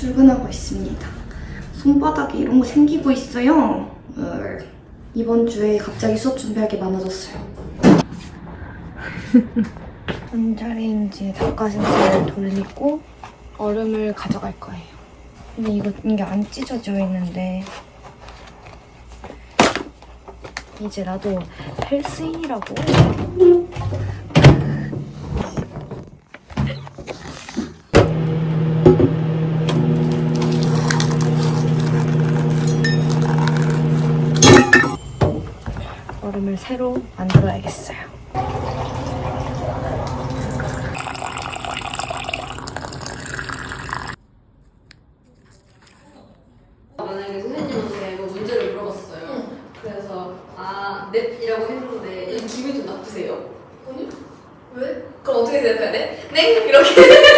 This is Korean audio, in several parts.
출근하고 있습니다. 손바닥에 이런 거 생기고 있어요. 어, 이번 주에 갑자기 수업 준비할 게 많아졌어요. 전자레인지에 닭가슴살을 돌리고 얼음을 가져갈 거예요. 근데 이거 이게 안 찢어져 있는데 이제 나도 헬스인이라고. 얼음을 새로 만들어야겠어요. 만약에 선생님한테 뭐 문제를 물어봤어요. 그래서 아 넵이라고 했는데 이 기분이 좀 나쁘세요? 아니? 왜? 그럼 어떻게 대답해야 돼? 네? 이렇게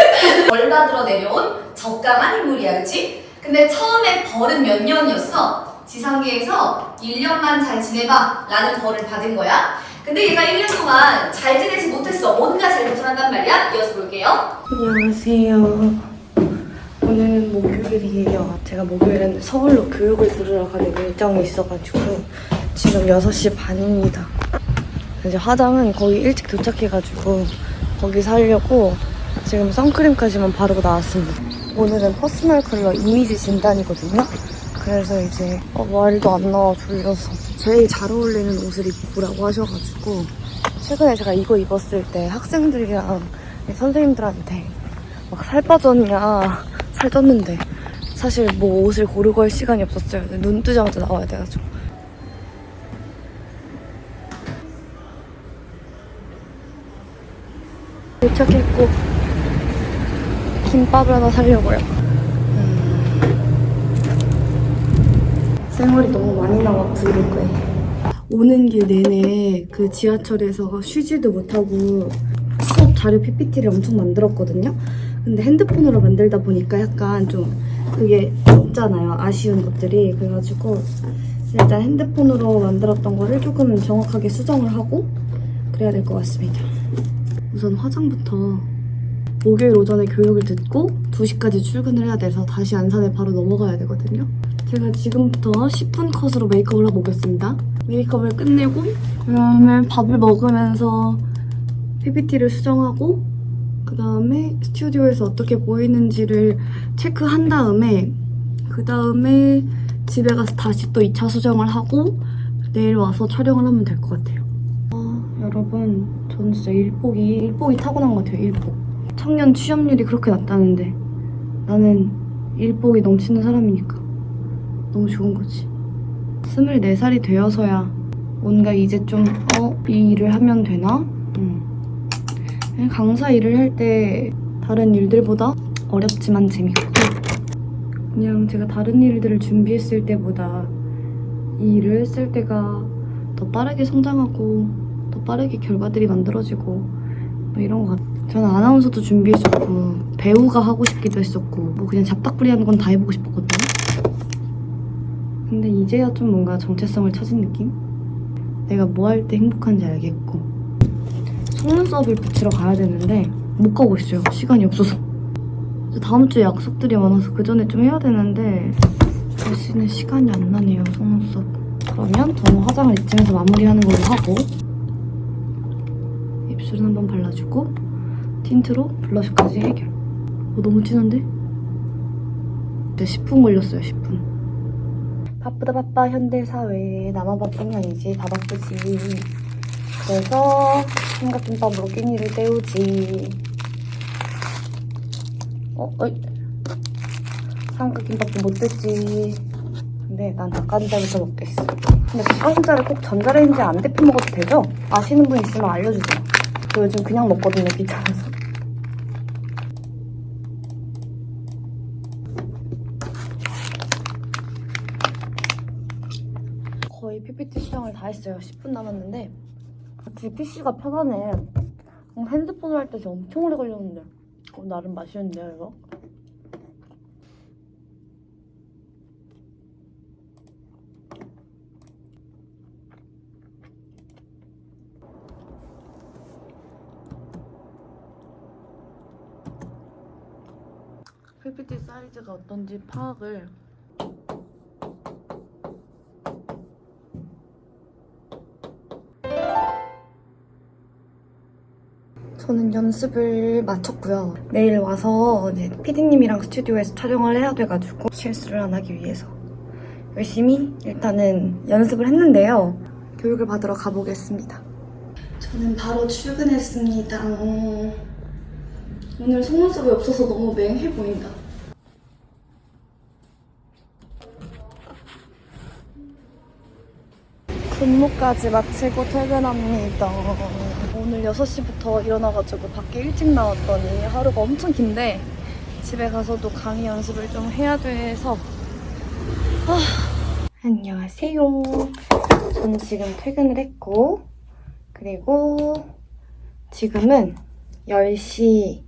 벌 받으러 내려온 적감한 인물이야 그치? 근데 처음에 벌은 몇 년이었어? 지상계에서 1년만 잘 지내봐 라는 벌을 받은 거야 근데 얘가 1년 동안 잘 지내지 못했어 뭔가 잘못을 한단 말이야 이어서 볼게요 안녕하세요. 오늘은 목요일이에요. 제가 목요일에는 서울로 교육을 들으러 가는 일정이 있어가지고 지금 6시 반입니다. 이제 화장은 거의 일찍 도착해가지고 거기서 하려고 지금 선크림까지만 바르고 나왔습니다. 오늘은 퍼스널 컬러 이미지 진단이거든요. 그래서 이제 어, 말도 안 나와 졸려서 제일 잘 어울리는 옷을 입고라고 하셔가지고 최근에 제가 이거 입었을 때 학생들이랑 선생님들한테 막 살 빠졌냐? 살 쪘는데. 사실 뭐 옷을 고르고 할 시간이 없었어요. 눈 뜨자마자 나와야 돼가지고. 도착했고 김밥을 하나 사려고요 음. 쌩얼이 너무 많이 나와 브이로그에 오는 길 내내 그 지하철에서 쉬지도 못하고 수업 자료 PPT를 엄청 만들었거든요. 근데 핸드폰으로 만들다 보니까 약간 좀 그게 없잖아요. 아쉬운 것들이. 그래가지고 일단 핸드폰으로 만들었던 거를 조금 정확하게 수정을 하고 그래야 될 것 같습니다. 우선 화장부터 목요일 오전에 교육을 듣고 2시까지 출근을 해야 돼서 다시 안산에 바로 넘어가야 되거든요. 제가 지금부터 10분 컷으로 메이크업을 하고 오겠습니다. 메이크업을 끝내고 그 다음에 밥을 먹으면서 PPT를 수정하고 그 다음에 스튜디오에서 어떻게 보이는지를 체크한 다음에 그 다음에 집에 가서 다시 또 2차 수정을 하고 내일 와서 촬영을 하면 될 것 같아요. 아, 여러분 저는 진짜 일복이 일복이 타고난 것 같아요. 일복. 청년 취업률이 그렇게 낮다는데 나는 일복이 넘치는 사람이니까 너무 좋은 거지. 24살이 되어서야 뭔가 이제 좀, 어, 이 일을 하면 되나? 음. 강사 일을 할 때 다른 일들보다 어렵지만 재밌고 그냥 제가 다른 일들을 준비했을 때보다 이 일을 했을 때가 더 빠르게 성장하고 더 빠르게 결과들이 만들어지고 뭐 이런 것 같아요. 저는 아나운서도 준비했었고 배우가 하고 싶기도 했었고 뭐 그냥 잡닥불이 하는 건 다 해보고 싶었거든요. 근데 이제야 좀 뭔가 정체성을 찾은 느낌? 내가 뭐 할 때 행복한지 알겠고 속눈썹을 붙이러 가야 되는데 못 가고 있어요. 시간이 없어서. 다음 주에 약속들이 많아서 그 전에 좀 해야 되는데 있는 시간이 안 나네요. 속눈썹. 그러면 저는 화장을 이쯤에서 마무리하는 걸로 하고 입술은 한번 발라주고 틴트로 블러셔까지 해결. 어, 너무 진한데? 이제 10분 걸렸어요. 10분. 바쁘다 바빠 현대사회. 나만 바쁜 게 아니지. 다 바쁘지. 그래서 삼각김밥으로 끼니를 때우지. 어? 어이. 삼각김밥도 못 됐지. 근데 난 닭가슴살부터 먹겠어. 근데 닭가슴살을 꼭 전자레인지에 안 데펴 먹어도 되죠? 아시는 분 있으면 알려주세요. 저 요즘 그냥 먹거든요 귀찮아서 거의 PPT 수정을 다 했어요. 10분 남았는데 확실히 PC가 편하네. 어, 핸드폰으로 할 때 엄청 오래 걸렸는데 어, 나름 맛있는데요 이거? PPT 사이즈가 어떤지 파악을 저는 연습을 마쳤고요. 내일 와서 이제 피디님이랑 스튜디오에서 촬영을 해야 돼가지고 실수를 안 하기 위해서 열심히 일단은 연습을 했는데요. 교육을 받으러 가보겠습니다. 저는 바로 출근했습니다. 오늘 속눈썹이 없어서 너무 맹해 보인다. 근무까지 마치고 퇴근합니다. 오늘 6시부터 일어나가지고 밖에 일찍 나왔더니 하루가 엄청 긴데 집에 가서도 강의 연습을 좀 해야 돼서 아, 안녕하세요. 저는 지금 퇴근을 했고 그리고 지금은 10시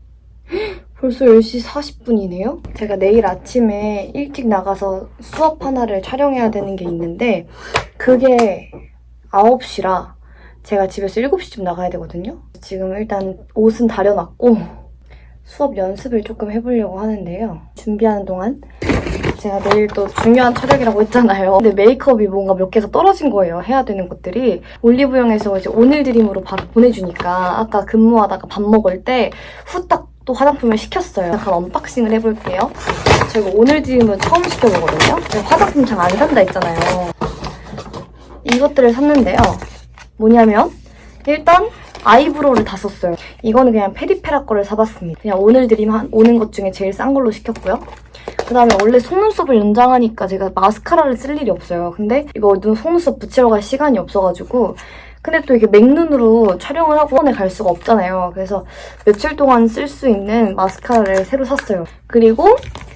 벌써 10시 40분이네요? 제가 내일 아침에 일찍 나가서 수업 하나를 촬영해야 되는 게 있는데 그게 9시라 제가 집에서 7시쯤 나가야 되거든요. 지금 일단 옷은 다려놨고 수업 연습을 조금 해보려고 하는데요. 준비하는 동안 제가 내일 또 중요한 촬영이라고 했잖아요. 근데 메이크업이 뭔가 몇 개가 떨어진 거예요. 해야 되는 것들이. 올리브영에서 이제 오늘 드림으로 바로 보내주니까 아까 근무하다가 밥 먹을 때 후딱 또 화장품을 시켰어요. 약간 언박싱을 해볼게요. 제가 오늘 드림은 처음 시켜보거든요. 화장품 잘 안 산다 했잖아요. 이것들을 샀는데요. 뭐냐면 일단 아이브로우를 다 썼어요. 이거는 그냥 페리페라 거를 사봤습니다. 그냥 오늘 드림 한, 오는 것 중에 제일 싼 걸로 시켰고요. 그 다음에 원래 속눈썹을 연장하니까 제가 마스카라를 쓸 일이 없어요. 근데 이거 눈 속눈썹 붙이러 갈 시간이 없어가지고 근데 또 이게 맥눈으로 촬영을 하고 원에 갈 수가 없잖아요. 그래서 며칠 동안 쓸 수 있는 마스카라를 새로 샀어요. 그리고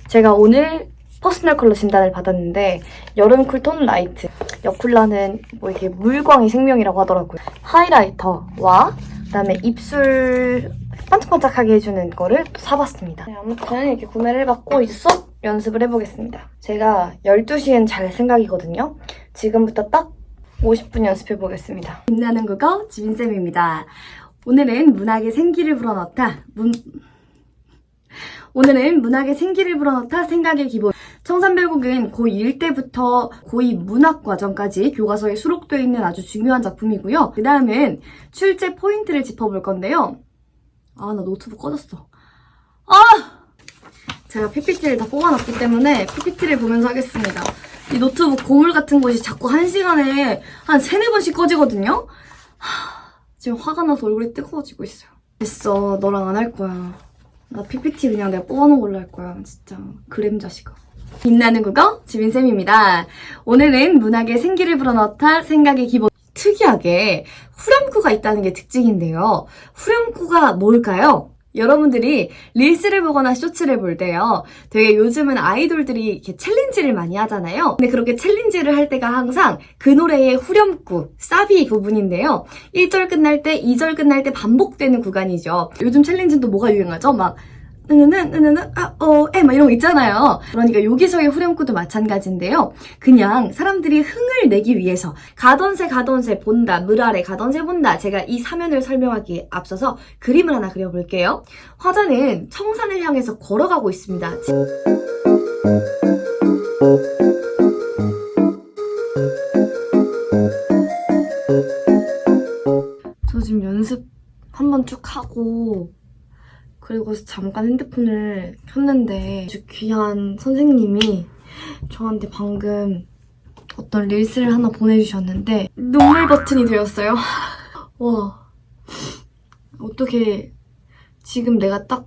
제가 오늘 퍼스널 컬러 진단을 받았는데 여름 쿨톤 라이트 여쿨라는 뭐 이렇게 물광이 생명이라고 하더라고요. 하이라이터와 그다음에 입술 반짝반짝하게 해주는 거를 또 사봤습니다. 네, 아무튼 이렇게 구매를 해봤고 이제 수업 연습을 해보겠습니다. 제가 12시엔 잘 생각이거든요. 지금부터 딱 50분 연습해 보겠습니다. 빛나는 국어 지민쌤입니다. 오늘은 문학의 생기를 불어넣다. 문... 오늘은 문학의 생기를 불어넣다 생각의 기본. 청산별곡은 고1 때부터 고2 문학 과정까지 교과서에 수록되어 있는 아주 중요한 작품이고요. 그 다음은 출제 포인트를 짚어볼 건데요. 아, 나 노트북 꺼졌어. 아! 제가 PPT를 다 뽑아놨기 때문에 PPT를 보면서 하겠습니다. 이 노트북 고물 같은 곳이 자꾸 한 시간에 한 세네 번씩 꺼지거든요? 하, 지금 화가 나서 얼굴이 뜨거워지고 있어요. 됐어. 너랑 안 할 거야. 나 PPT 그냥 내가 뽑아놓은 걸로 할 거야. 진짜. 그램 자식아. 빛나는 국어 지민쌤입니다. 오늘은 문학의 생기를 불어넣다 생각의 기본. 특이하게 후렴구가 있다는 게 특징인데요. 후렴구가 뭘까요? 여러분들이 릴스를 보거나 쇼츠를 볼 때요. 되게 요즘은 아이돌들이 이렇게 챌린지를 많이 하잖아요. 근데 그렇게 챌린지를 할 때가 항상 그 노래의 후렴구, 사비 부분인데요. 1절 끝날 때, 2절 끝날 때 반복되는 구간이죠. 요즘 챌린지는 또 뭐가 유행하죠? 막 느느느 느느느 아어에막 이런 거 있잖아요. 그러니까 여기서의 후렴구도 마찬가지인데요. 그냥 사람들이 흥을 내기 위해서 가던세 가던세 본다 물 아래 가던세 본다 제가 이 사면을 설명하기에 앞서서 그림을 하나 그려볼게요. 화자는 청산을 향해서 걸어가고 있습니다. 저 지금 연습 한번 쭉 하고 그리고 잠깐 핸드폰을 켰는데 아주 귀한 선생님이 저한테 방금 어떤 릴스를 하나 보내주셨는데 눈물 버튼이 되었어요. 와 어떻게 지금 내가 딱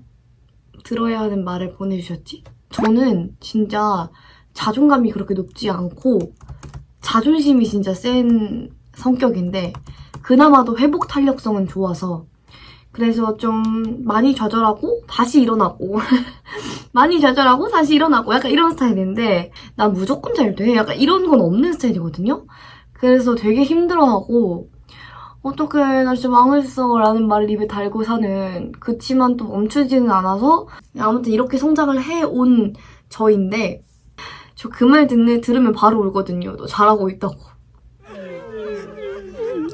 들어야 하는 말을 보내주셨지? 저는 진짜 자존감이 그렇게 높지 않고 자존심이 진짜 센 성격인데 그나마도 회복 탄력성은 좋아서 그래서 좀 많이 좌절하고 다시 일어나고 많이 좌절하고 다시 일어나고 약간 이런 스타일인데 난 무조건 잘 돼. 약간 이런 건 없는 스타일이거든요. 그래서 되게 힘들어하고 어떻게 나 진짜 망했어 라는 말을 입에 달고 사는 그치만 또 멈추지는 않아서 아무튼 이렇게 성장을 해온 저인데 저 그 말 듣는 들으면 바로 울거든요. 너 잘하고 있다고.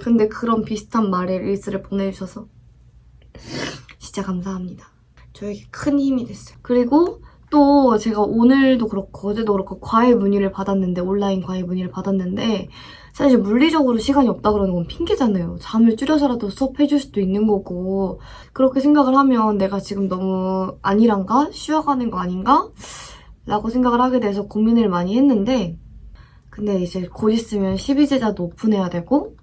근데 그런 비슷한 말에 릴스를 보내주셔서 진짜 감사합니다. 저에게 큰 힘이 됐어요. 그리고 또 제가 오늘도 그렇고 어제도 그렇고 과외 문의를 받았는데 온라인 과외 문의를 받았는데 사실 물리적으로 시간이 없다 그러는 건 핑계잖아요. 잠을 줄여서라도 수업해줄 수도 있는 거고 그렇게 생각을 하면 내가 지금 너무 안일한가? 쉬어가는 거 아닌가? 라고 생각을 하게 돼서 고민을 많이 했는데 근데 이제 곧 있으면 12제자도 오픈해야 되고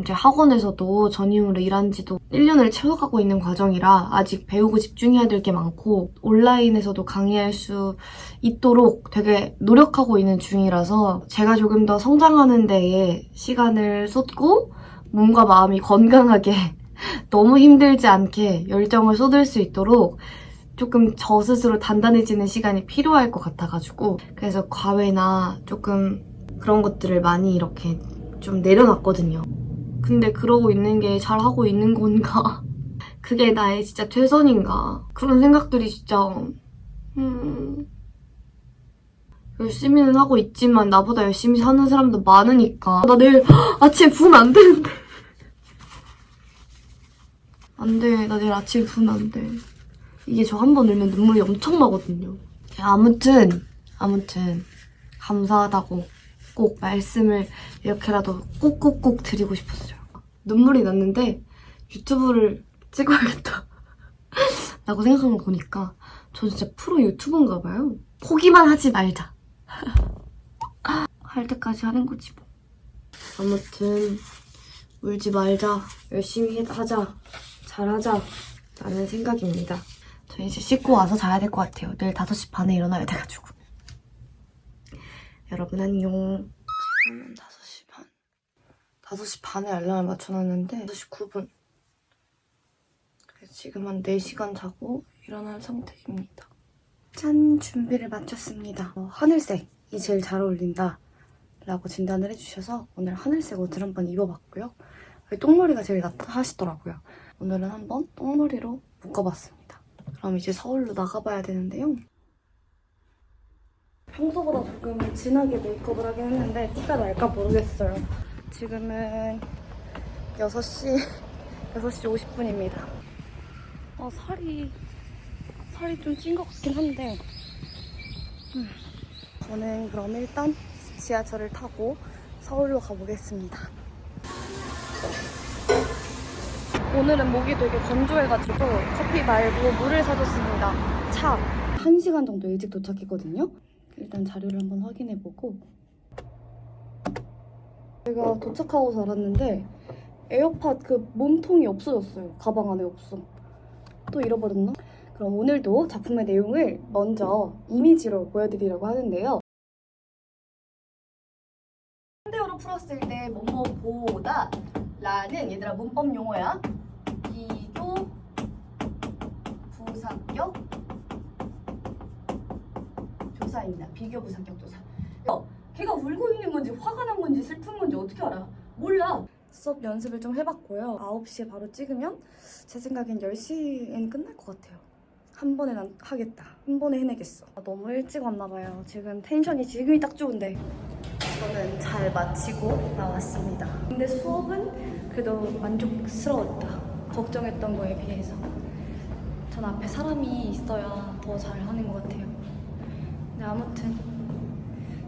이제 학원에서도 전임으로 일한 지도 1년을 채워가고 있는 과정이라 아직 배우고 집중해야 될 게 많고 온라인에서도 강의할 수 있도록 되게 노력하고 있는 중이라서 제가 조금 더 성장하는 데에 시간을 쏟고 몸과 마음이 건강하게 너무 힘들지 않게 열정을 쏟을 수 있도록 조금 저 스스로 단단해지는 시간이 필요할 것 같아가지고 그래서 과외나 조금 그런 것들을 많이 이렇게 좀 내려놨거든요. 근데 그러고 있는 게 잘하고 있는 건가? 그게 나의 진짜 최선인가? 그런 생각들이 진짜 음... 열심히는 하고 있지만 나보다 열심히 사는 사람도 많으니까 나 내일 아침에 부으면 안 되는데 안 돼. 나 내일 아침에 부으면 안 돼. 이게 저 한 번 울면 눈물이 엄청 나거든요. 아무튼 아무튼 감사하다고 꼭 말씀을 이렇게라도 꼭꼭꼭 드리고 싶었어요. 눈물이 났는데 유튜브를 찍어야겠다. 라고 생각한 거 보니까 저 진짜 프로 유튜버인가 봐요. 포기만 하지 말자. 할 때까지 하는 거지 뭐. 아무튼 울지 말자. 열심히 하자. 잘하자. 라는 생각입니다. 저 이제 씻고 와서 자야 될 것 같아요. 내일 5시 반에 일어나야 돼가지고. 여러분 안녕. 지금은 5시 반. 5시 반에 알람을 맞춰놨는데 5시 9분. 그래서 지금 한 4시간 자고 일어난 상태입니다. 짠! 준비를 마쳤습니다. 어, 하늘색이 제일 잘 어울린다. 라고 진단을 해주셔서 오늘 하늘색 옷을 한번 입어봤고요. 똥머리가 제일 낫다 하시더라고요. 오늘은 한번 똥머리로 묶어봤습니다. 그럼 이제 서울로 나가봐야 되는데요. 평소보다 조금 진하게 메이크업을 하긴 했는데 티가 날까 모르겠어요. 지금은 6시, 6시 50분입니다. 아, 살이, 살이 좀 찐 것 같긴 한데. 음, 저는 그럼 일단 지하철을 타고 서울로 가보겠습니다. 오늘은 목이 되게 건조해가지고 커피 말고 물을 사줬습니다. 차. 1시간 정도 일찍 도착했거든요. 일단 자료를 한번 확인해보고 제가 도착하고서 알았는데 에어팟 그 몸통이 없어졌어요. 가방 안에 없어. 또 잃어버렸나? 그럼 오늘도 작품의 내용을 먼저 이미지로 보여드리려고 하는데요. 현대어로 풀었을 때 뭐뭐보다 라는 얘들아 문법 용어야. 조사입니다. 비교 부사격 조사. 야, 걔가 울고 있는 건지 화가 난 건지 슬픈 건지 어떻게 알아? 몰라. 수업 연습을 좀 해봤고요. 9시에 바로 찍으면 제 생각엔 10시엔 끝날 것 같아요. 한 번에 난 하겠다. 한 번에 해내겠어. 아, 너무 일찍 왔나 봐요. 지금 텐션이 지금이 딱 좋은데. 저는 잘 마치고 나왔습니다. 근데 수업은 그래도 만족스러웠다. 걱정했던 거에 비해서. 전 앞에 사람이 있어야 더 잘하는 것 같아요. 네, 아무튼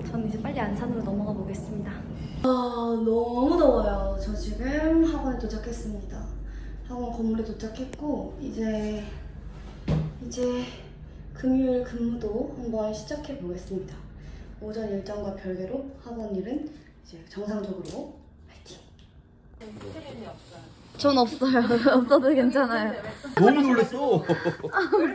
저는 이제 빨리 안산으로 넘어가 보겠습니다. 아, 너무 더워요. 저 지금 학원에 도착했습니다. 학원 건물에 도착했고 이제 이제 금요일 근무도 한번 시작해 보겠습니다. 오전 일정과 별개로 학원 일은 이제 정상적으로 파이팅. 전 없어요. 없어도 괜찮아요. 너무 놀랬어. 사진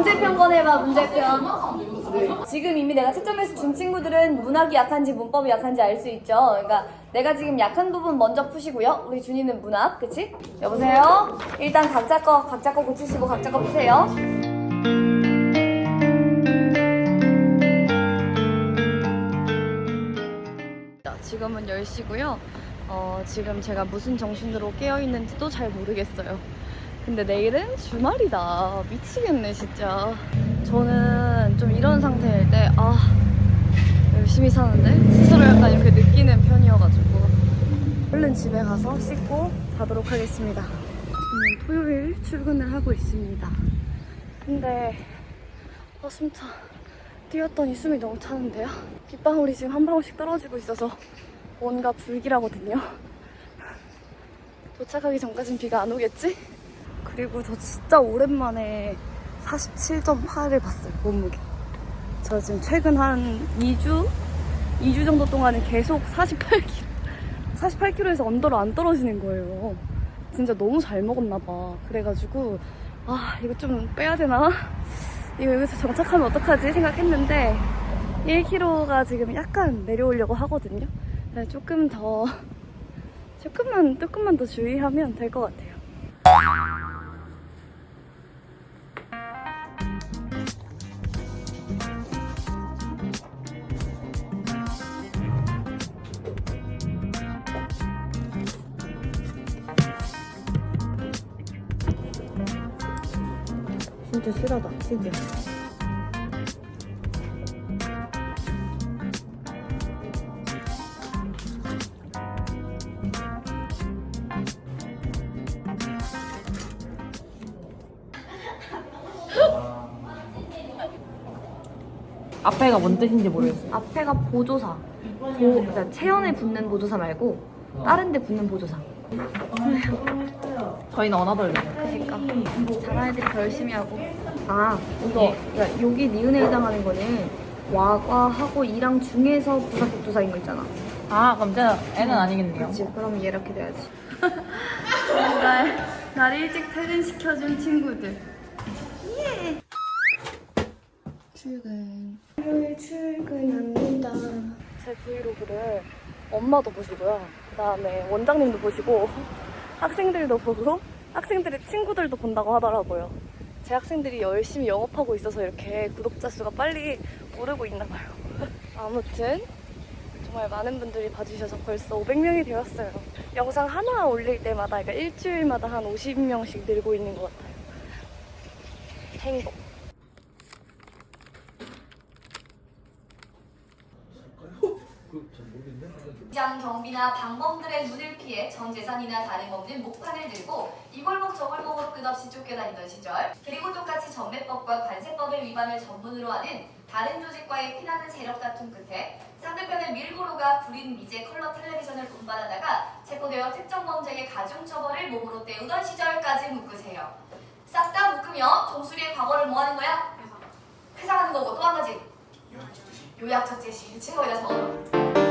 문제편 꺼내봐 문제편. 지금 이미 내가 채점해서 준 친구들은 문학이 약한지 문법이 약한지 알 수 있죠. 그러니까 내가 지금 약한 부분 먼저 푸시고요. 우리 준이는 문학 그치? 여보세요? 일단 각자 거 각자 거 고치시고 각자 거 푸세요. 지금은 10시고요. 어, 지금 제가 무슨 정신으로 깨어있는지도 잘 모르겠어요. 근데 내일은 주말이다. 미치겠네, 진짜. 저는 좀 이런 상태일 때, 아, 열심히 사는데? 스스로 약간 이렇게 느끼는 편이어가지고. 얼른 집에 가서 씻고 자도록 하겠습니다. 저는 토요일 출근을 하고 있습니다. 근데, 아, 숨차. 뛰었더니 숨이 너무 차는데요? 빗방울이 지금 한 방울씩 떨어지고 있어서 뭔가 불길하거든요. 도착하기 전까진 비가 안 오겠지? 그리고 저 진짜 오랜만에 47.8을 봤어요, 몸무게. 저 지금 최근 한 2주? 2주 정도 동안은 계속 48kg. 48kg에서 언더로 안 떨어지는 거예요. 진짜 너무 잘 먹었나봐. 그래가지고, 아, 이거 좀 빼야 되나? 이거 여기서 정착하면 어떡하지 생각했는데 1kg가 지금 약간 내려오려고 하거든요. 네, 조금 더 조금만 조금만 더 주의하면 될 것 같아요. 실하다, 진짜. 앞에가 뭔 뜻인지 모르겠어요. 앞에가 보조사. 보, 그러니까 체온에 붙는 보조사 말고 다른 데 붙는 보조사. 저희는 언어돌려. 그러니까 잘하는 애들이 더 열심히 하고. 아, 이거 그러니까 여기 니은에 해당하는 거는 와과하고 이랑 중에서 부사격 조사인 거 있잖아. 아, 그럼 저 애는 아니겠네요. 그렇지. 그럼 이렇게 돼야지. 날, 날 일찍 퇴근시켜준 친구들. 예. 출근. 일요일 출근합니다. 제 브이로그를 엄마도 보시고요. 그 다음에 원장님도 보시고, 학생들도 보고, 학생들의 친구들도 본다고 하더라고요. 제 학생들이 열심히 영업하고 있어서 이렇게 구독자 수가 빨리 오르고 있나 봐요. 아무튼 정말 많은 분들이 봐주셔서 벌써 500명이 되었어요. 영상 하나 올릴 때마다, 그러니까 일주일마다 한 50명씩 늘고 있는 것 같아요. 행복. 장 경비나 방범들의 눈을 피해 전 재산이나 다름없는 목판을 들고 이골목 저골목으로 끝없이 쫓겨다니던 시절 그리고 똑같이 전매법과 관세법의 위반을 전문으로 하는 다른 조직과의 피나는 세력 다툼 끝에 상대편의 밀고로가 불인 미제 컬러 텔레비전을 운반하다가 체포되어 특정 범죄의 가중 처벌을 몸으로 때우던 시절까지 묶으세요. 싹 다 묶으면 종수리의 과거를 뭐 하는 거야? 회상하는 거고 또 한 가지 요약적 제시. 친구에다 적어.